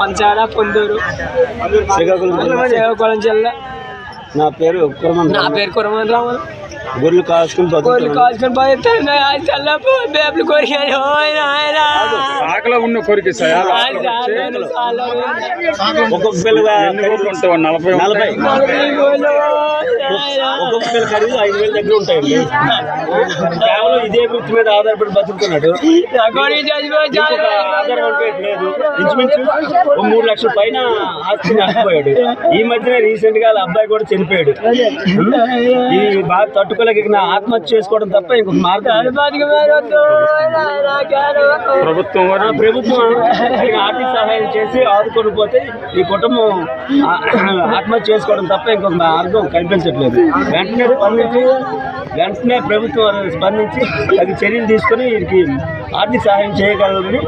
పంచాల పొందూరు శ్రీకాకుళం జిల్లా. నా పేరు కురమన్ నా పేరు కురమన్ గొర్రెలు. కాల్చుకొని బేపులు కొరికాడు ఓయ్ నాయనా. ఆకలి ఉన్న కోరిక. ఒక్కొక్క నలభై. నలభై ఒక్కొక్క పిల్ల ఖరీదు ఐదు వేల దగ్గర ఉంటాయండి కేవలం ఇదే వృత్తి మీద ఆధారపడి బతుకుతున్నాడు. ఆధారం అంటే లేదు. ఇంచుమించు మూడు లక్షల పైన ఆస్తి నష్టపోయాడు. ఈ మధ్యన రీసెంట్గా వాళ్ళ అబ్బాయి కూడా చనిపోయాడు. ఈ బాగా తట్టుకోలేక ఆత్మహత్య చేసుకోవడం తప్ప ఇంకొక మార్గం. ప్రభుత్వం ప్రభుత్వం ఆర్థిక సహాయం చేసి ఆదుకొని పోతే ఈ కుటుంబం ఆత్మహత్య చేసుకోవడం తప్ప ఇంకొక మార్గం కనిపించట్లేదు వెంటనే స్పందించి వెంటనే ప్రభుత్వం స్పందించి అది చర్యలు తీసుకొని వీరికి ఆర్థిక సహాయం చేయగలరని